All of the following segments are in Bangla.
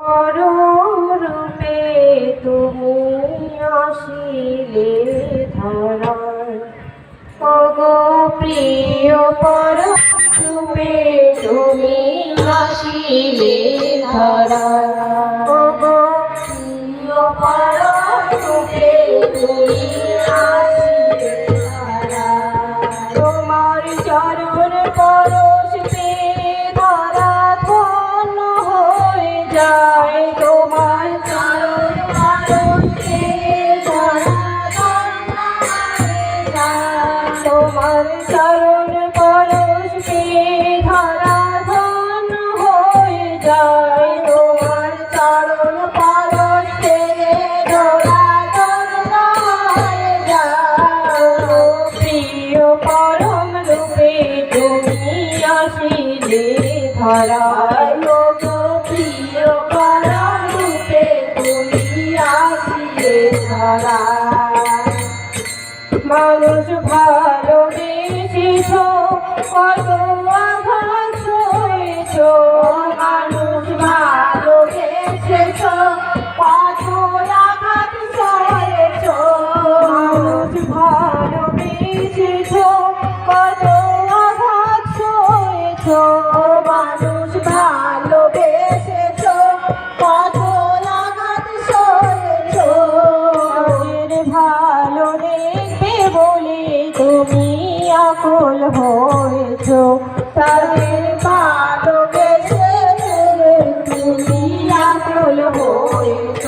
রূপে তুমি আসিলে ধরার ওগো প্রিয় পর রূপে তুমি আসিলে ধরার ওগো প্রিয় পর আকুল হয়েছ তাদের পাদকে আকুল হয়েছ।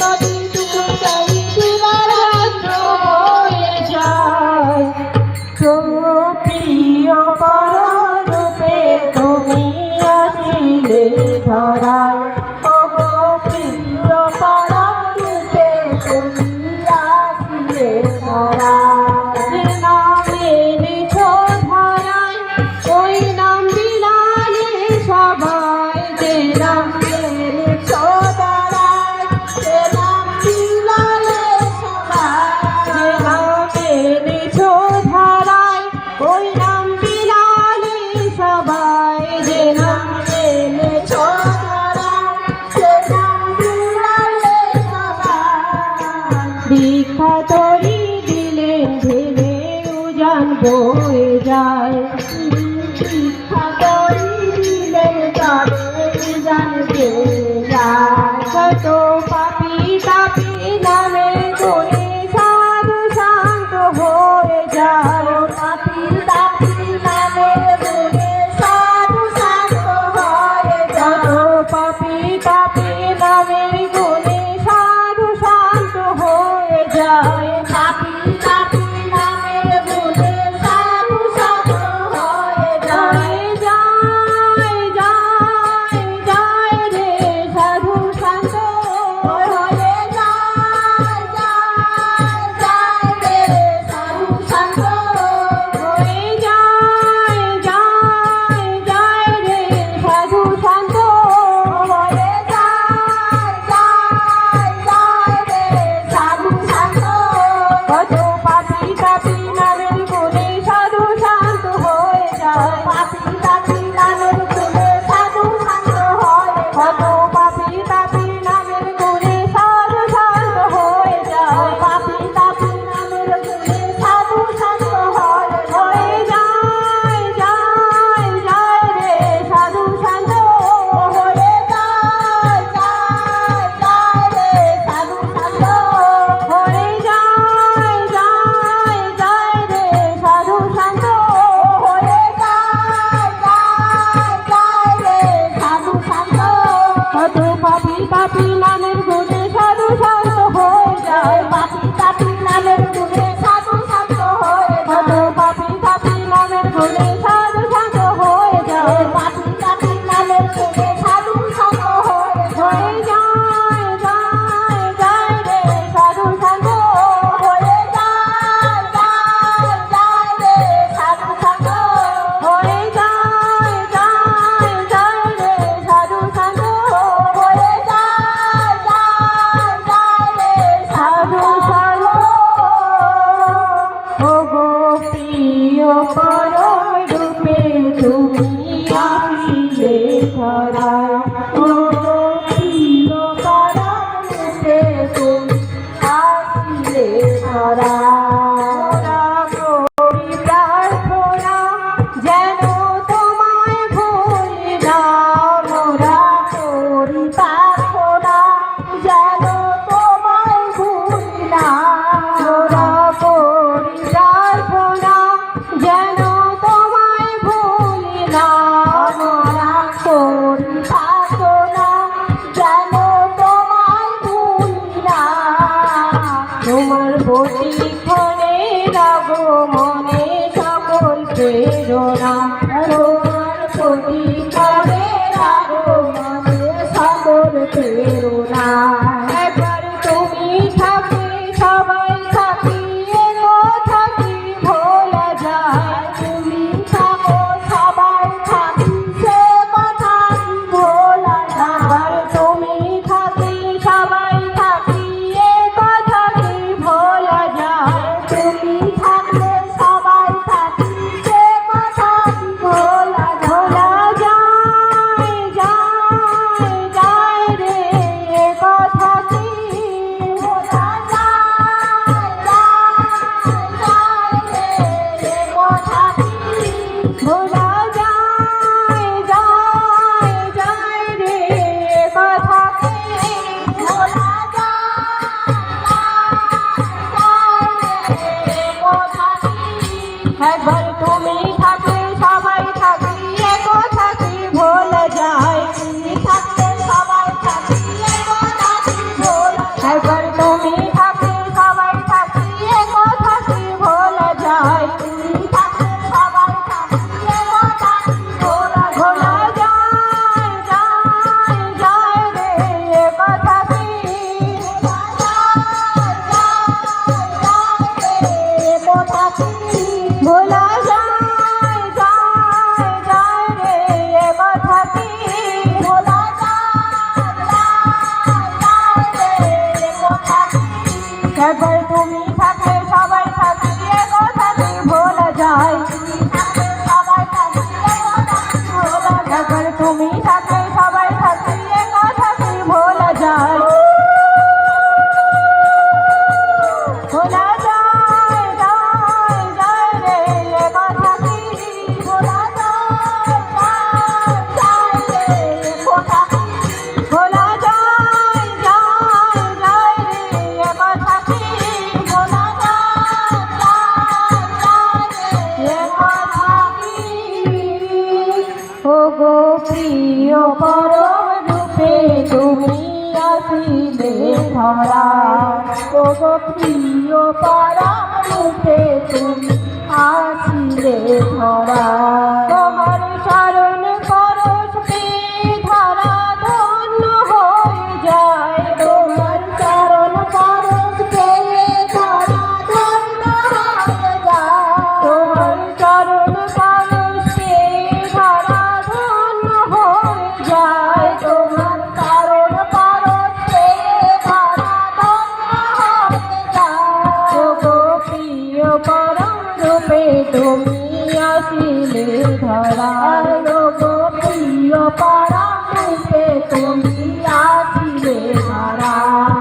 নদী কত পাপি তাপি নামে করে সাধু শান্ত হয়ে যাও পাপি তাপি নামে করে সাধু শান্ত হয়ে যত পাপি তাপি নামে করে সাধু শান্ত হয়ে যায়। পাপি সকলকে পারা ওগো প্রিয় পারা রূপে তুমি আসিলে ধরা তুমি আসিলে ধরায় গো প্রিয় পাড়া তুমি আসিলে ধরায়